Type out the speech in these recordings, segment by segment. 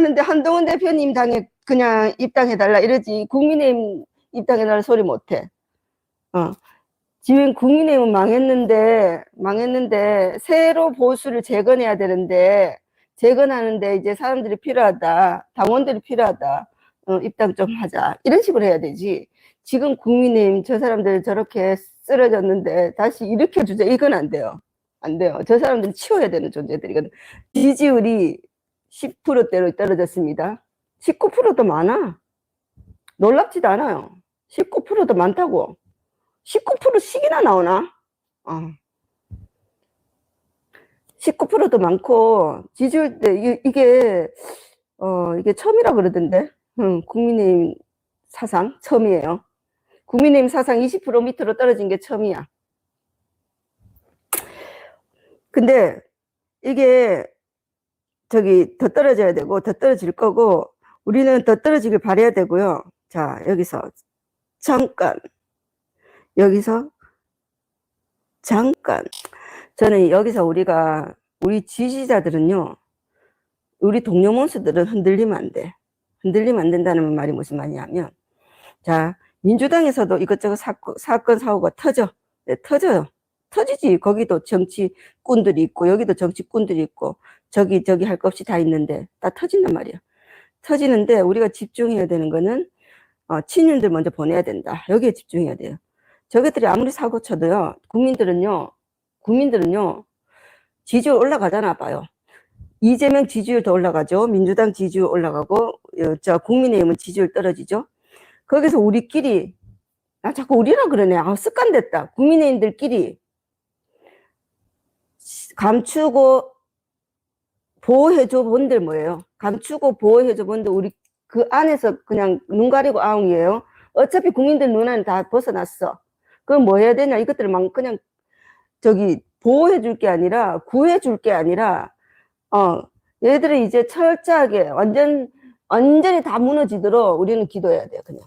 하는데 한동훈 대표님 당에 그냥 입당해달라 이러지 국민의힘 입당해달라 소리 못해. 어. 지금 국민의힘은 망했는데 망했는데 새로 보수를 재건해야 되는데 재건하는데 이제 사람들이 필요하다 당원들이 필요하다 어, 입당 좀 하자. 이런 식으로 해야 되지. 지금 국민의힘 저 사람들 저렇게 쓰러졌는데 다시 일으켜 주자. 이건 안 돼요. 안 돼요. 저 사람들은 치워야 되는 존재들이거든. 지지율이 10%대로 떨어졌습니다 19%도 많아 놀랍지도 않아요 19%도 많다고 19%씩이나 나오나? 어. 19%도 많고 지지율 때 이게, 어 이게 처음이라 그러던데 응, 국민의힘 사상 처음이에요. 국민의힘 사상 20% 밑으로 떨어진 게 처음이야. 근데 이게 저기 더 떨어져야 되고 더 떨어질 거고 우리는 더 떨어지길 바래야 되고요. 자 여기서 잠깐 여기서 잠깐 저는 여기서 우리가 우리 지지자들은요 우리 동료 몬스들은 흔들리면 안 돼. 흔들리면 안 된다는 말이 무슨 말이냐면 자 민주당에서도 이것저것 사건, 사건 사고가 터져 네, 터져요 터지지 거기도 정치꾼들이 있고 여기도 정치꾼들이 있고 저기 저기 할 것 없이 다 있는데 다 터진단 말이야 터지는데 우리가 집중해야 되는 거는 어, 친윤들 먼저 보내야 된다 여기에 집중해야 돼요 저것들이 아무리 사고 쳐도요 국민들은요 국민들은요 지지율 올라가잖아 봐요 이재명 지지율 더 올라가죠. 민주당 지지율 올라가고 어, 저 국민의힘은 지지율 떨어지죠. 거기서 우리끼리 아 자꾸 우리라 그러네. 아 습관됐다. 국민의힘들끼리 감추고 보호해줘 본들 뭐예요? 감추고 보호해줘 본들 우리 그 안에서 그냥 눈 가리고 아웅이에요. 어차피 국민들 눈안에 다 벗어났어. 그럼 뭐 해야 되냐? 이것들을 막 그냥 저기 보호해 줄 게 아니라 구해 줄 게 아니라 어, 얘들은 이제 철저하게 완전 완전히 다 무너지도록 우리는 기도해야 돼요, 그냥.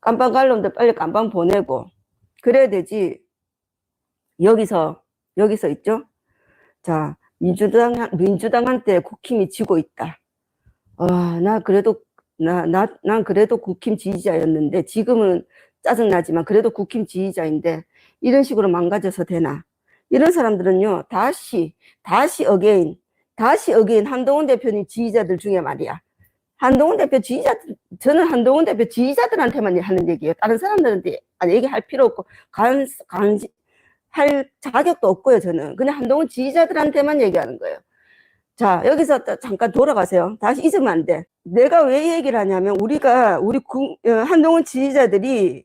깜빵 갈 놈들 빨리 깜빵 보내고 그래야 되지. 여기서 여기서 있죠. 자, 민주당 민주당한테 국힘이 지고 있다. 아, 나 그래도 나 나 난 그래도 국힘 지지자였는데 지금은 짜증 나지만 그래도 국힘 지지자인데 이런 식으로 망가져서 되나? 이런 사람들은요, 다시, 다시 어게인, 다시 어게인 한동훈 대표님 지지자들 중에 말이야. 한동훈 대표 지지자들, 저는 한동훈 대표 지지자들한테만 하는 얘기예요. 다른 사람들한테 얘기할 필요 없고, 간, 간, 할 자격도 없고요, 저는. 그냥 한동훈 지지자들한테만 얘기하는 거예요. 자, 여기서 잠깐 돌아가세요. 다시 잊으면 안 돼. 내가 왜 얘기를 하냐면, 우리가, 우리 구, 어, 한동훈 지지자들이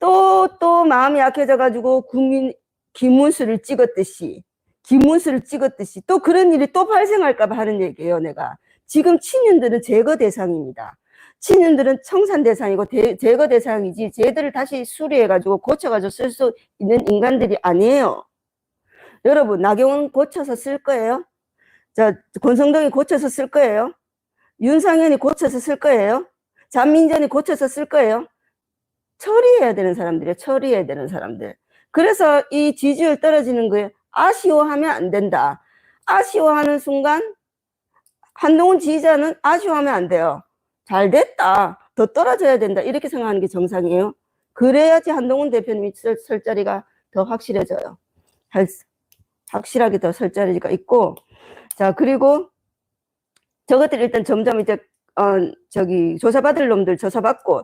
또, 또 마음이 약해져가지고 국민, 김문수를 찍었듯이 김문수를 찍었듯이 또 그런 일이 또 발생할까봐 하는 얘기예요 내가 지금 친윤들은 제거 대상입니다 친윤들은 청산 대상이고 대, 제거 대상이지 쟤들을 다시 수리해가지고 고쳐가지고 쓸 수 있는 인간들이 아니에요. 여러분 나경원 고쳐서 쓸 거예요? 자 권성동이 고쳐서 쓸 거예요? 윤상현이 고쳐서 쓸 거예요? 잔민전이 고쳐서 쓸 거예요? 처리해야 되는 사람들이에요 처리해야 되는 사람들. 그래서 이 지지율 떨어지는 거에 아쉬워하면 안 된다. 아쉬워하는 순간 한동훈 지지자는 아쉬워하면 안 돼요. 잘 됐다. 더 떨어져야 된다. 이렇게 생각하는 게 정상이에요. 그래야지 한동훈 대표님이 설, 설 자리가 더 확실해져요. 확실하게 더 설 자리가 있고 자 그리고 저것들 일단 점점 이제 어 저기 조사받을 놈들 조사받고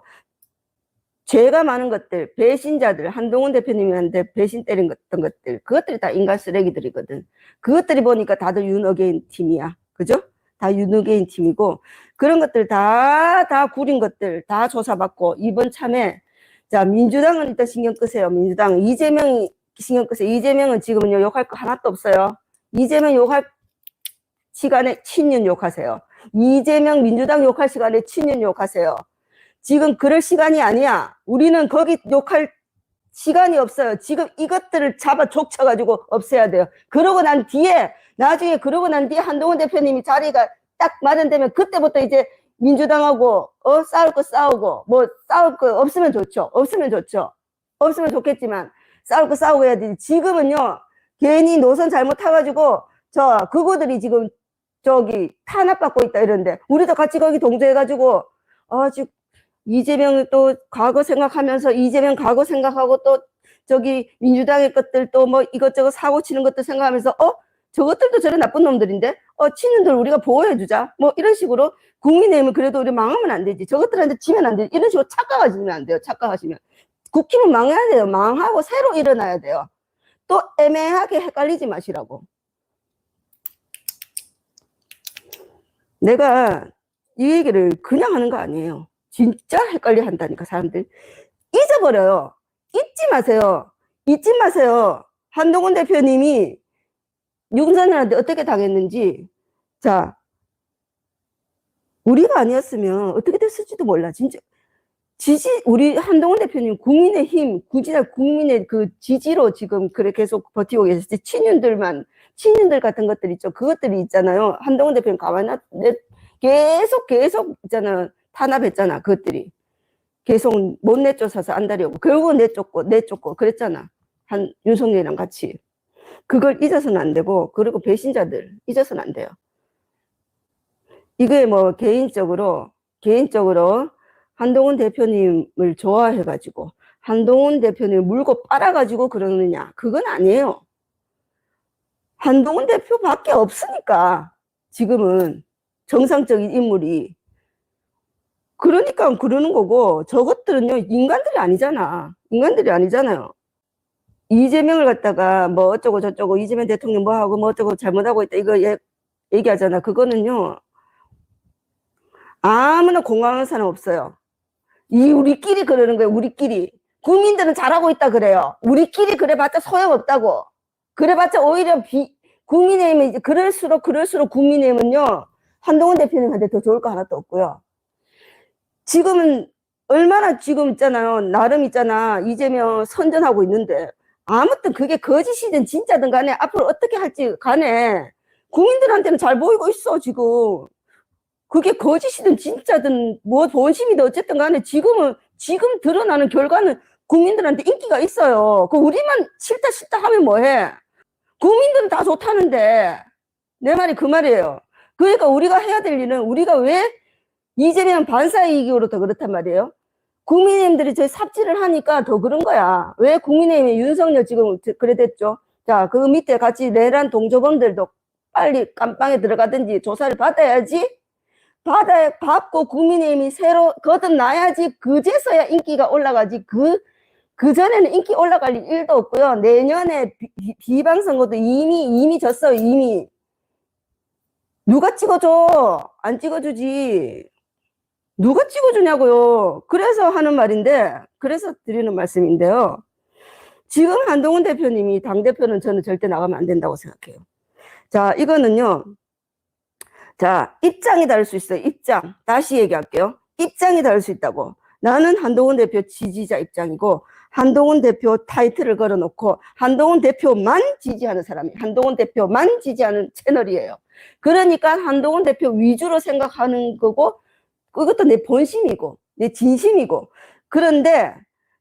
죄가 많은 것들, 배신자들, 한동훈 대표님한테 배신 때린 어떤 것들, 그것들이 다 인간 쓰레기들이거든. 그것들이 보니까 다들 윤어게인 팀이야. 그죠? 다 윤어게인 팀이고, 그런 것들 다, 다 구린 것들 다 조사받고, 이번 참에, 자, 민주당은 일단 신경 끄세요. 민주당. 이재명이 신경 끄세요. 이재명은 지금은요, 욕할 거 하나도 없어요. 이재명 욕할 시간에 친윤 욕하세요. 이재명 민주당 욕할 시간에 친윤 욕하세요. 지금 그럴 시간이 아니야. 우리는 거기 욕할 시간이 없어요. 지금 이것들을 잡아 족쳐가지고 없애야 돼요. 그러고 난 뒤에, 나중에 그러고 난 뒤에 한동훈 대표님이 자리가 딱 마련되면 그때부터 이제 민주당하고, 어, 싸울 거 싸우고, 뭐, 싸울 거 없으면 좋죠. 없으면 좋죠. 없으면 좋겠지만, 싸울 거 싸우고 해야 되지. 지금은요, 괜히 노선 잘못 타가지고, 저, 그거들이 지금 저기 탄압받고 있다 이러는데 우리도 같이 거기 동조해가지고 아 지금 이재명 또 과거 생각하면서 이재명 과거 생각하고 또 저기 민주당의 것들 또 뭐 이것저것 사고 치는 것도 생각하면서 어 저것들도 저런 나쁜 놈들인데? 어 치는 들 우리가 보호해 주자. 뭐 이런 식으로 국민의힘은 그래도 우리 망하면 안 되지. 저것들한테 지면 안 되지. 이런 식으로 착각하시면 안 돼요. 착각하시면. 국힘은 망해야 돼요. 망하고 새로 일어나야 돼요. 또 애매하게 헷갈리지 마시라고. 내가 이 얘기를 그냥 하는 거 아니에요. 진짜 헷갈려 한다니까 사람들. 잊어버려요. 잊지 마세요. 잊지 마세요. 한동훈 대표님이 윤석열한테 어떻게 당했는지. 자 우리가 아니었으면 어떻게 됐을지도 몰라. 진짜 지지 우리 한동훈 대표님 국민의힘 굳이나 국민의 그 지지로 지금 그래 계속 버티고 계셨지. 친윤들만 친윤들 같은 것들 있죠. 그것들이 있잖아요. 한동훈 대표님 가만히 놔 내- 계속 계속 있잖아요 탄압했잖아 그것들이. 계속 못 내쫓아서 안달이 오고 결국은 내쫓고 내쫓고 그랬잖아. 한 윤석열이랑 같이 그걸 잊어서는 안 되고 그리고 배신자들 잊어서는 안 돼요. 이게 뭐 개인적으로 개인적으로 한동훈 대표님을 좋아해 가지고 한동훈 대표님을 물고 빨아 가지고 그러느냐 그건 아니에요. 한동훈 대표밖에 없으니까 지금은 정상적인 인물이 그러니까 그러는 거고 저것들은요 인간들이 아니잖아 인간들이 아니잖아요. 이재명을 갖다가 뭐 어쩌고 저쩌고 이재명 대통령 뭐 하고 뭐 어쩌고 잘못하고 있다 이거 얘, 얘기하잖아. 그거는요 아무나 공감하는 사람 없어요. 이 우리끼리 그러는 거예요. 우리끼리 국민들은 잘하고 있다 그래요. 우리끼리 그래봤자 소용없다고. 그래봤자 오히려 비 국민의힘은 이제 그럴수록 그럴수록 국민의힘은요 한동훈 대표님한테 더 좋을 거 하나도 없고요. 지금은 얼마나 지금 있잖아요. 나름 있잖아. 이재명 선전하고 있는데 아무튼 그게 거짓이든 진짜든 간에 앞으로 어떻게 할지 간에 국민들한테는 잘 보이고 있어 지금. 그게 거짓이든 진짜든 뭐 본심이든 어쨌든 간에 지금은 지금 드러나는 결과는 국민들한테 인기가 있어요. 그 우리만 싫다 싫다 하면 뭐해? 국민들은 다 좋다는데. 내 말이 그 말이에요. 그러니까 우리가 해야 될 일은 우리가 왜 이재명 반사이익으로 더 그렇단 말이에요 국민의힘들이 저희 삽질을 하니까 더 그런 거야. 왜 국민의힘이 윤석열 지금 그래 됐죠? 자, 그 밑에 같이 내란 동조범들도 빨리 깜빵에 들어가든지 조사를 받아야지. 받아, 받고 국민의힘이 새로 거듭나야지. 그제서야 인기가 올라가지. 그, 그 전에는 인기 올라갈 일도 없고요. 내년에 비, 비방선거도 이미, 이미 졌어요. 이미. 누가 찍어줘? 안 찍어주지. 누가 찍어주냐고요. 그래서 하는 말인데, 그래서 드리는 말씀인데요. 지금 한동훈 대표님이 당대표는 저는 절대 나가면 안 된다고 생각해요. 자, 이거는요. 자, 입장이 다를 수 있어요. 입장. 다시 얘기할게요. 입장이 다를 수 있다고. 나는 한동훈 대표 지지자 입장이고, 한동훈 대표 타이틀을 걸어놓고, 한동훈 대표만 지지하는 사람이, 한동훈 대표만 지지하는 채널이에요. 그러니까 한동훈 대표 위주로 생각하는 거고, 그것도 내 본심이고 내 진심이고. 그런데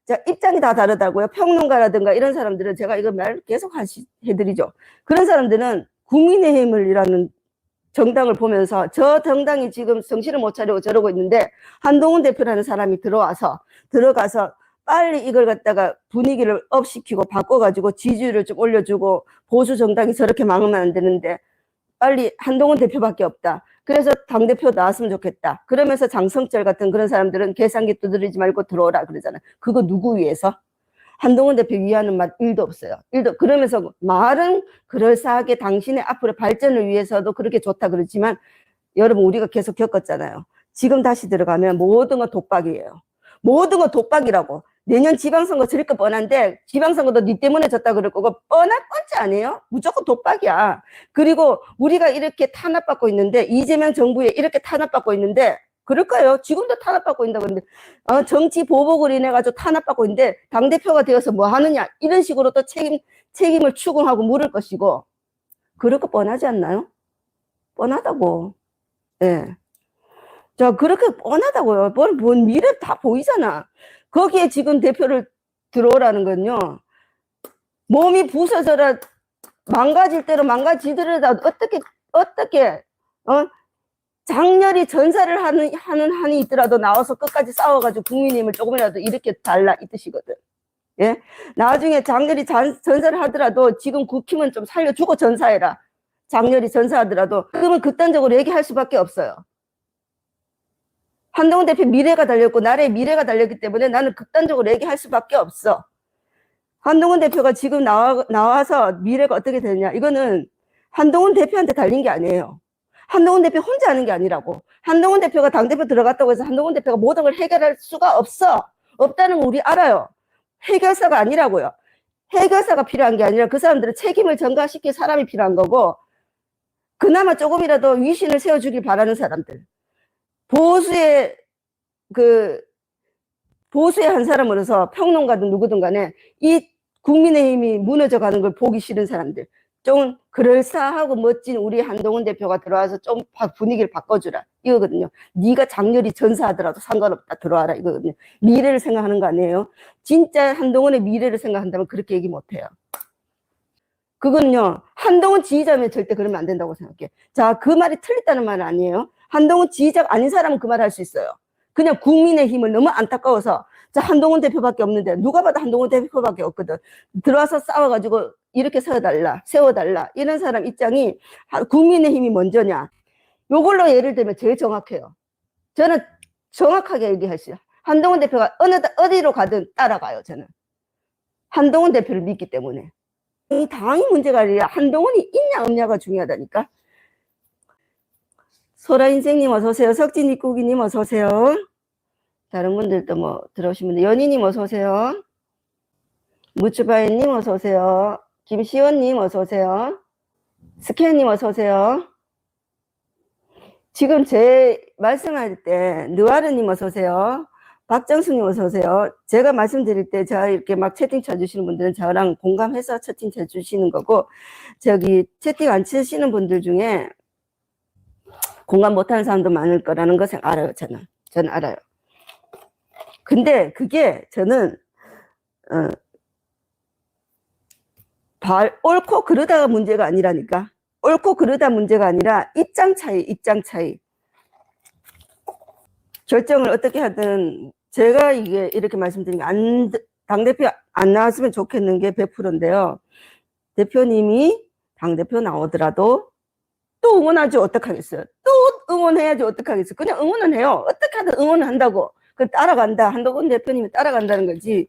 자 입장이 다 다르다고요? 평론가라든가 이런 사람들은 제가 이거 말 계속 하시, 해드리죠. 그런 사람들은 국민의힘을이라는 정당을 보면서 저 정당이 지금 정신을 못 차리고 저러고 있는데 한동훈 대표라는 사람이 들어와서 들어가서 빨리 이걸 갖다가 분위기를 업시키고 바꿔가지고 지지율을 좀 올려주고 보수 정당이 저렇게 망하면 안 되는데 빨리 한동훈 대표밖에 없다. 그래서 당대표 나왔으면 좋겠다. 그러면서 장성철 같은 그런 사람들은 계산기 두드리지 말고 들어오라 그러잖아. 그거 누구 위해서? 한동훈 대표 위하는 말 일도 없어요. 일도 그러면서 말은 그럴싸하게 당신의 앞으로 발전을 위해서도 그렇게 좋다 그러지만 여러분 우리가 계속 겪었잖아요. 지금 다시 들어가면 모든 건 독박이에요. 모든 건 독박이라고. 내년 지방선거 질거 뻔한데 지방선거도 니 때문에 졌다 그럴 거고 뻔할 건지 아니에요? 무조건 독박이야. 그리고 우리가 이렇게 탄압받고 있는데 이재명 정부에 이렇게 탄압받고 있는데 그럴까요? 지금도 탄압받고 있다고 그러는데 어, 정치 보복을 인해 가지고 탄압받고 있는데 당 대표가 되어서 뭐 하느냐 이런 식으로 또 책임 책임을 추궁하고 물을 것이고 그럴 거 뻔하지 않나요? 뻔하다고. 예. 자 그렇게 뻔하다고요. 뭔, 뭔 미래 다 보이잖아. 거기에 지금 대표를 들어오라는 건요. 몸이 부서져라 망가질 대로 망가지더라도 어떻게 어떻게 어? 장렬히 전사를 하는, 하는 한이 있더라도 나와서 끝까지 싸워가지고 국민의힘을 조금이라도 일으켜 달라 이 뜻이거든. 예? 나중에 장렬히 잔- 전사를 하더라도 지금 국힘은 좀 살려주고 전사해라. 장렬히 전사하더라도 그러면 극단적으로 얘기할 수밖에 없어요. 한동훈 대표 미래가 달렸고 나라의 미래가 달렸기 때문에 나는 극단적으로 얘기할 수밖에 없어. 한동훈 대표가 지금 나와, 나와서 미래가 어떻게 되느냐. 이거는 한동훈 대표한테 달린 게 아니에요. 한동훈 대표 혼자 하는 게 아니라고. 한동훈 대표가 당대표 들어갔다고 해서 한동훈 대표가 모든 걸 해결할 수가 없어. 없다는 거 우리 알아요. 해결사가 아니라고요. 해결사가 필요한 게 아니라 그 사람들은 책임을 전가시킬 사람이 필요한 거고, 그나마 조금이라도 위신을 세워주길 바라는 사람들. 보수의, 그, 보수의 한 사람으로서 평론가든 누구든 간에 이 국민의힘이 무너져 가는 걸 보기 싫은 사람들. 좀 그럴싸하고 멋진 우리 한동훈 대표가 들어와서 좀 바- 분위기를 바꿔주라 이거거든요. 네가 장렬히 전사하더라도 상관없다 들어와라 이거거든요. 미래를 생각하는 거 아니에요? 진짜 한동훈의 미래를 생각한다면 그렇게 얘기 못해요. 그건요 한동훈 지지자면 절대 그러면 안 된다고 생각해. 자그 말이 틀렸다는 말은 아니에요. 한동훈 지지자가 아닌 사람은 그 말 할 수 있어요. 그냥 국민의힘을 너무 안타까워서 자 한동훈 대표밖에 없는데 누가 봐도 한동훈 대표밖에 없거든. 들어와서 싸워가지고 이렇게 세워달라, 세워달라 이런 사람 입장이 하- 국민의힘이 먼저냐? 요걸로 예를 들면 제일 정확해요. 저는 정확하게 있어요. 한동훈 대표가 어느 다- 어디로 가든 따라가요. 저는 한동훈 대표를 믿기 때문에 이 당이 문제가 아니라 한동훈이 있냐 없냐가 중요하다니까. 소라 인생님 어서 오세요. 석진 이국이님 어서 오세요. 다른 분들도 뭐 들어오신 분들 연희님 어서 오세요. 무츠바이님 어서 오세요. 김시원님 어서 오세요. 스캔님 어서 오세요. 지금 제 말씀할 때 느와르님 어서 오세요. 박정숙님 어서 오세요. 제가 말씀드릴 때저 이렇게 막 채팅 쳐주시는 분들은 저랑 공감해서 채팅 쳐주시는 거고 저기 채팅 안 치시는 분들 중에 공감 못하는 사람도 많을 거라는 것을 알아요. 저는 저는 알아요. 근데 그게 저는 어, 발, 옳고 그르다가 문제가 아니라니까. 옳고 그르다 문제가 아니라 입장 차이, 입장 차이. 결정을 어떻게 하든 제가 이게 이렇게 말씀드린 게 안, 당대표 안 나왔으면 좋겠는 게 100%인데요. 대표님이 당대표 나오더라도 또 응원하지 어떡하겠어요. 또 응원해야지 어떡하겠어요. 그냥 응원은 해요. 어떻게 하든 응원을 한다고. 그 따라간다. 한덕훈 대표님이 따라간다는 거지.